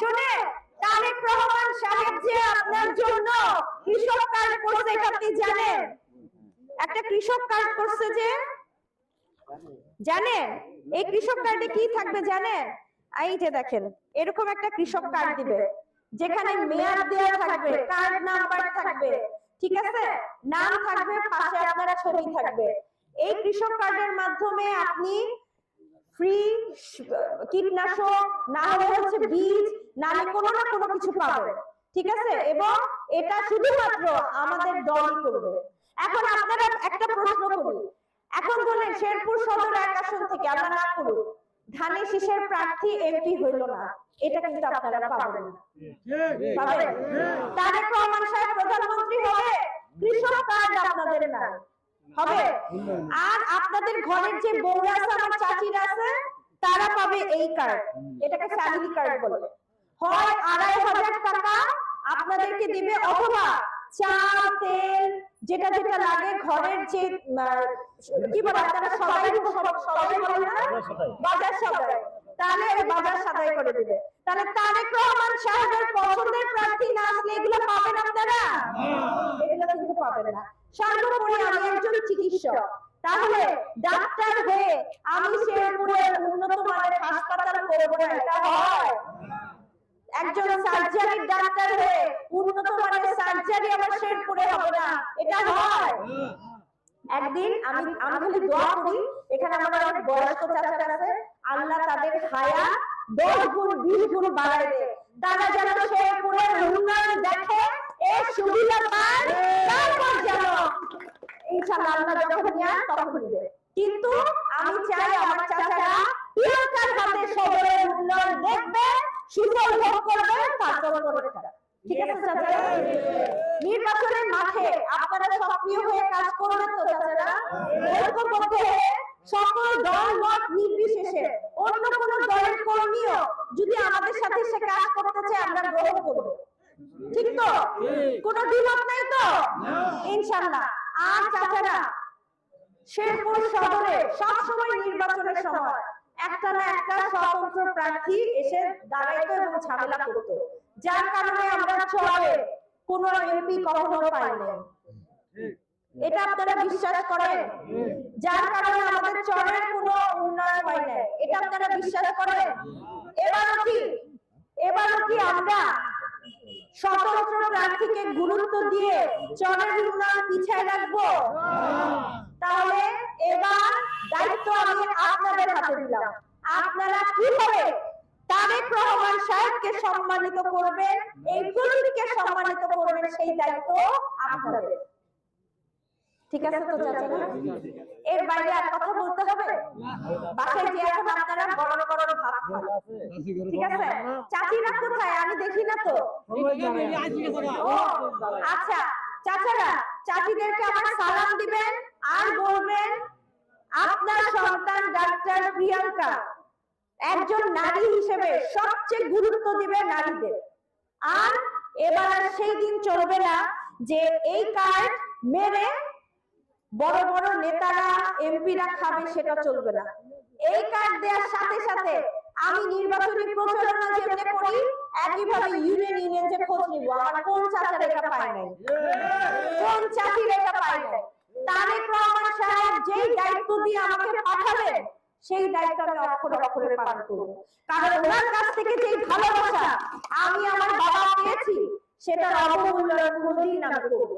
শুনে তারেক রহমান সাহেব যে আপনার জন্য কৃষক কার্ড করছে আপনি জানেন? একটা কৃষক কার্ড করছে যে? জানেন? এই কৃষক কার্ডে কি থাকবে জানেন? এই যে দেখেন, এরকম একটা কৃষক কার্ড দিবে, যেখানে মেয়াদ দেওয়া থাকবে, কার্ড নাম্বার থাকবে, ঠিক আছে? নাম থাকবে, পাশে আপনার ছবি থাকবে। এই কৃষক কার্ডের মাধ্যমে আপনি ফ্রি কীটনাশক, না হলে হচ্ছে বীজ, না কোনো না কোনো কিছু পাবেন। ঠিক আছে? এবং এটা শুধুমাত্র আমাদের দলই করবে। এখন আপনারা একটা প্রশ্ন করি। এখন বলেন শেরপুর সদর এক আসন থেকে আমরা না করুন ধানের শীষের প্রার্থী এমপি হইল না। এটা কিন্তু আপনারা পাবেন পাবেন? তারেক প্রধানমন্ত্রী হবে কৃষক কার্ড আপনাদের না হবে? আর আপনাদের ঘরের যে বউরা আছে আমার চাচিরা আছে তারা পাবে এই কার্ড এটাকে ফ্যামিলি কার্ড বলে। হয় আড়াই হাজার টাকা আপনাদেরকে দিবে অথবা চাল তেল যেটা যেটা লাগে ঘরের যে কি বলে আপনারা সবাই সবাই বলেন না? বাজার সদাই। তাহলে বাজার সদাই করে দিবে। তাহলে তারেক রহমান সাহেবের পছন্দের প্রার্থী না আসলে এগুলো পাবেন আপনারা? এগুলো কিন্তু পাবেন না। সর্বোপরি আমি একজন চিকিৎসক। তাহলে ডাক্তার হয়ে আমি শেরপুরের উন্নত মানের হাসপাতাল করব না, এটা হয়। একজন সার্জারির ডাক্তার হয়ে উন্নত মানের সার্জারি আমার শেরপুরে হবে না, এটা হয়। একদিন আমি আমি খালি দোয়া করি, এখানে আমার অনেক বয়স্ক চাচারা আছে, আল্লাহ তাদের হায়া দশ গুণ, বিশ গুণ বাড়ায় দেয়। তারা যেন শেরপুরের উন্নয়ন দেখে, এই সুবিধা পায় ইনশাআল্লাহ যখন নেয় তখন দিবে। কিন্তু আমি চাই আমার চাচারা প্রিয়ঙ্কার হাতে সদরের উন্নয়ন দেখবে সুফল ভোগ করবে তারপর করবে ঠিক আছে চাচারা? নির্বাচনের মাঠে আপনারা সক্রিয় হয়ে কাজ করবেন তো চাচারা? ঐক্যবদ্ধ হয়ে সকল দল মত নির্বিশেষে অন্য কোন দলের কর্মীও যদি আমাদের সাথে সে কাজ করতে চায় আমরা গ্রহণ করব। ঠিক তো? কোনো দ্বিমত নাই তো? ইনশাআল্লাহ। আর চাচারা, শেরপুর সদরে সবসময় নির্বাচনের সময় একটা একটা স্বতন্ত্র প্রার্থী এসে দাঁড়াইতো এবং ঝামেলা করতো। যার কারণে আমরা চলে কোন এমপি কখনো পাইনি। এটা আপনারা বিশ্বাস করেন? যার কারণে আমাদের চরের কোনো উন্নয়ন হয় না এটা আপনারা বিশ্বাস করেন? এবারও কি? এবারও কি আমরা স্বতন্ত্র প্রার্থীকে গুরুত্ব দিয়ে চরের উন্নয়ন পিছায় রাখব। তাহলে এবার দায়িত্ব আমি আপনাদের হাতে দিলাম। আপনারা কীভাবে তারেক সাহেবকে সম্মানিত করবেন, এই প্রতীককে সম্মানিত করবেন, সেই দায়িত্ব আপনাদের। ঠিক আছে তো এর বাইরে আর কথা বলতে হবে? বাসায় যে এখন আপনারা ভাত খান ঠিক আছে। চাচিরা কোথায়? আমি দেখি না তো। আচ্ছা। চাচারা চাচিদেরকে আমার সালাম দিবেন আর বলবেন আপনার সন্তান ডাক্তার প্রিয়াঙ্কা একজন নারী হিসেবে সবচেয়ে গুরুত্ব দিবে নারীদের। আর এবার সেই দিন চলবে না যে এই কার্ড মেরে বড় বড় নেতারা এমপিরা খাবে সেটা চলবে না। এই কার্ড দেওয়ার সাথে সাথে আমি নির্বাচনী প্রচারণা যেমনি করি একইভাবে ইউনিয়ন ইউনিয়ন যে খোঁজ নিব আমার কোন চাচার এটা পায় নাই? কোন চাকরির এটা পায় নাই। তারেক রহমান সাহেব যেই দায়িত্ব দিয়ে আমাকে পাঠালেন সেই দায়িত্ব আমি অক্ষরে অক্ষরে পালন করব। কারণ ওনার কাছ থেকে যেই ভালোবাসা আমি আমার বাবা পেয়েছি সেটার অবমূল্যায়ন কোনোদিন আমি করব।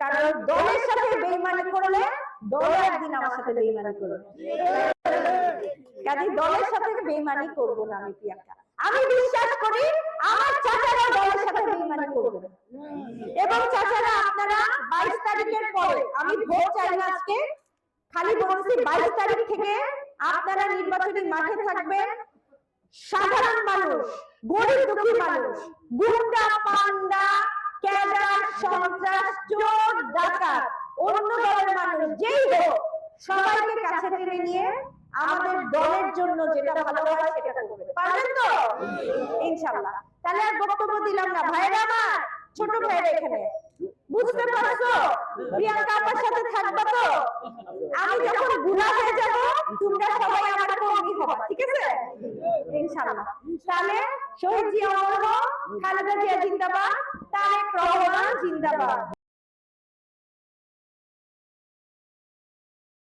কারণ দলের সাথে বেইমানি করলে দল একদিন আমার সাথে বেইমানি করবে। কাজে দলের সাথে বেইমানি করব না আমি প্রিয়াঙ্কা। আমি বিশ্বাস করি আমার চাচারা দলের সাথে বেইমানি করবে এবং চাচারা আপনারা বাইশ তারিখের পরে আমি ভোট চাই না আজকে খালি বলছি বাইশ তারিখ থেকে আপনারা নির্বাচনী মাঠে থাকবেন। সাধারণ মানুষ গরিব দুঃখী মানুষ গুন্ডা পান্ডা ক্যাডার সন্ত্রাস চোর ডাকাত অন্য দলের মানুষ যেই হোক সবাইকে কাছে টেনে নিয়ে আমাদের দলের জন্য যেটা ভালো হয় সেটা করবে। তো? ইনশাআল্লাহ। তাহলে আর বক্তব্য দিলাম না। ভাইরা আমার, ছোট ভাইরা এখানে। বুঝতে পারছ? প্রিয়াঙ্কা আমার সাথে থাকবে তো? আমি যখন বুড়া হয়ে যাব, তোমরা সবাই আমার কর্মী হবে, ঠিক আছে? ইনশাআল্লাহ। তাহলে শহীদ জিয়া অমর খালেদা জিয়া জিন্দাবাদ, তারেক রহমান জিন্দাবাদ।